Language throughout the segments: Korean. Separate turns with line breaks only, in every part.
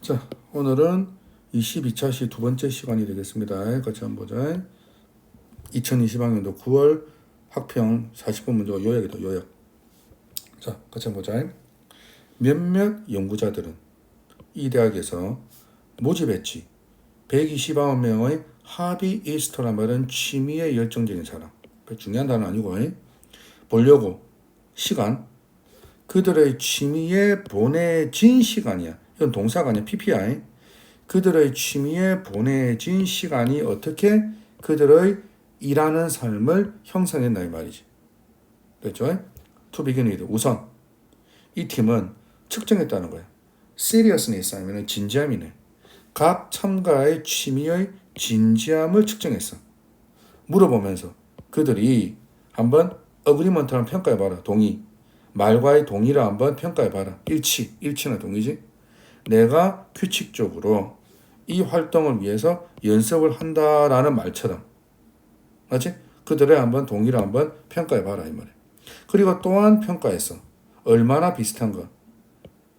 자, 오늘은 22차 시 두 번째 시간이 되겠습니다. 같이 한번 보자. 2020학년도 9월 학평 40분 문제가 요약이다, 요약. 자, 같이 한번 보자. 몇몇 연구자들은 이 대학에서 모집했지. 129만 명의 하비 이스터란 말은 취미에 열정적인 사람. 그 중요한 단어 아니고, 보려고 시간, 그들의 취미에 보내진 시간이야. 이건 동사가 아니야. PPI. 그들의 취미에 보내진 시간이 어떻게 그들의 일하는 삶을 형성했나 이 말이지. 됐죠? To begin with. 우선 이 팀은 측정했다는 거야. seriousness 하면 진지함이네. 각 참가의 취미의 진지함을 측정했어. 물어보면서 그들이 한번 어그리먼트랑 평가해봐라. 동의. 말과의 동의를 한번 평가해봐라. 일치. 일치나 동의지. 내가 규칙적으로 이 활동을 위해서 연습을 한다라는 말처럼. 맞지? 그들의 한번 동의를 한번 평가해 봐라. 이 말이야. 그리고 또한 평가했어. 얼마나 비슷한가.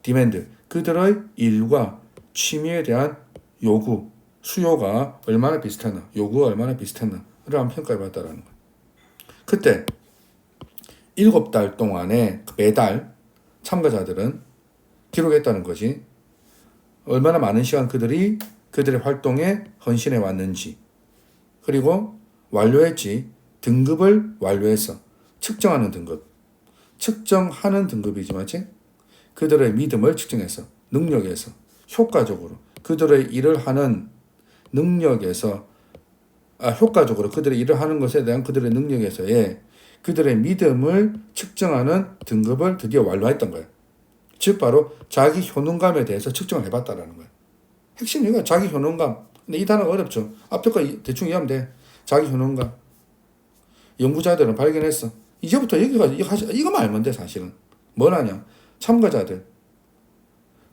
디맨드. 그들의 일과 취미에 대한 요구, 수요가 얼마나 비슷했나, 요구가 얼마나 비슷했나를 한번 평가해 봤다라는 거야. 그때 일곱 달 동안에 매달 참가자들은 기록했다는 거지. 얼마나 많은 시간 그들이 그들의 활동에 헌신해 왔는지, 그리고 완료했지. 등급을 완료해서 측정하는 등급, 측정하는 등급이지 맞지? 그들의 믿음을 측정해서 능력에서 효과적으로 그들의 일을 하는 능력에서 아, 효과적으로 그들의 일을 하는 것에 대한 그들의 능력에서의 그들의 믿음을 측정하는 등급을 드디어 완료했던 거예요. 즉 바로 자기 효능감에 대해서 측정을 해봤다라는 거예요. 핵심 이거 자기 효능감. 근데 이 단어가 어렵죠. 앞에 거 대충 이해하면 돼. 자기 효능감. 연구자들은 발견했어. 이제부터 여기가 이거만 알면 돼 사실은. 뭘 하냐? 참가자들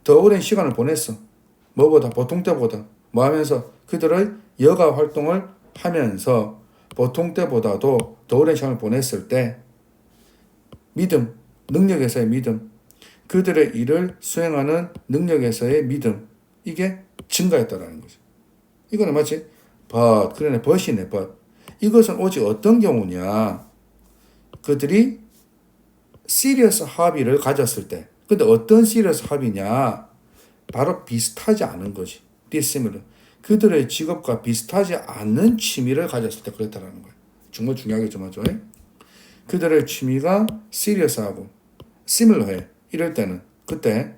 더 오랜 시간을 보냈어. 뭐보다 보통 때보다 뭐 하면서 그들의 여가 활동을 하면서 보통 때보다도 더 오랜 시간을 보냈을 때 믿음, 능력에서의 믿음, 그들의 일을 수행하는 능력에서의 믿음 이게 증가했다라는 거죠. 이거는 마치 but 그러네 but이네 but 이것은 오직 어떤 경우냐 그들이 시리어스 합의를 가졌을 때 근데 어떤 시리어스 합의냐 바로 비슷하지 않은 것이 dissimilar 그들의 직업과 비슷하지 않은 취미를 가졌을 때 그렇다라는 거예요. 정말 중요하겠죠, 맞죠? 그들의 취미가 시리어스하고 similar해. 이럴 때는 그때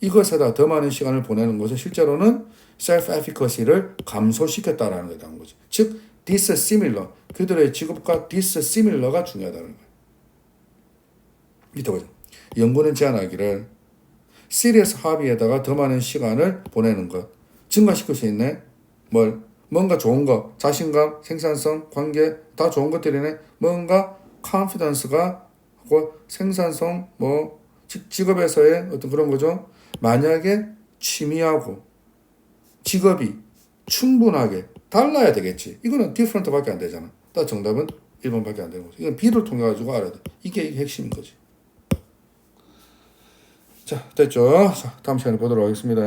이것에다 더 많은 시간을 보내는 것은 실제로는 self-efficacy를 감소시켰다라는 거에 대한 거죠. 즉, dissimilar 그들의 직업과 dissimilar가 중요하다는 거예요. 밑에 보죠. 연구는 제안하기를 시리어스 합의에다가 더 많은 시간을 보내는 것 증가시킬 수 있네. 뭘 뭔가 좋은 거 자신감, 생산성, 관계 다 좋은 것들이네. 뭔가 confidence가 하고 생산성 뭐 직업에서의 어떤 그런 거죠. 만약에 취미하고 직업이 충분하게 달라야 되겠지. 이거는 different밖에 안 되잖아. 딱 정답은 1번밖에 안 되는 거죠. 이건 B를 통해 가지고 알아야 돼. 이게 이게 핵심인 거지. 자, 됐죠? 자, 다음 시간에 보도록 하겠습니다.